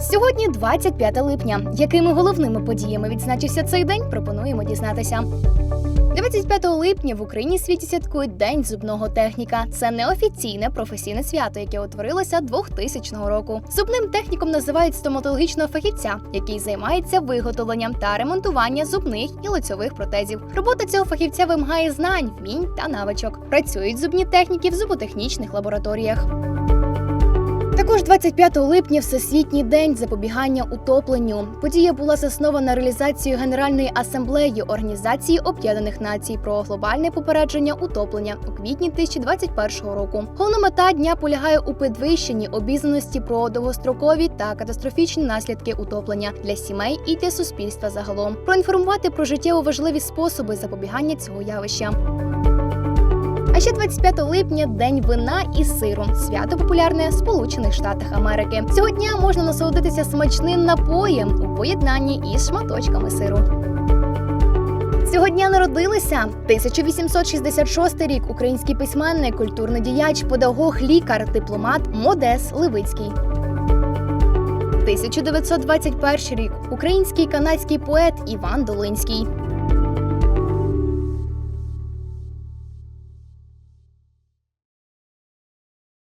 Сьогодні 25 липня. Якими головними подіями відзначився цей день? Пропонуємо дізнатися. 25 липня в Україні світі святкують День зубного техніка. Це неофіційне професійне свято, яке утворилося 2000 року. Зубним техніком називають стоматологічного фахівця, який займається виготовленням та ремонтуванням зубних і лицьових протезів. Робота цього фахівця вимагає знань, вмінь та навичок. Працюють зубні техніки в зуботехнічних лабораторіях. Також 25 липня Всесвітній день запобігання утопленню. Подія була заснована реалізацією Генеральної асамблеї Організації Об'єднаних Націй про глобальне попередження утоплення у квітні 2021 року. Головна мета дня полягає у підвищенні обізнаності про довгострокові та катастрофічні наслідки утоплення для сімей і для суспільства загалом. Проінформувати про життєво важливі способи запобігання цього явища. А ще 25 липня день вина і сиру. Свято популярне в Сполучених Штатах Америки. Цього дня можна насолодитися смачним напоєм у поєднанні із шматочками сиру. Цього дня народилися 1866 рік. Український письменник, культурний діяч, педагог, лікар, дипломат Модес Левицький. 1921 рік. Український канадський поет Іван Долинський.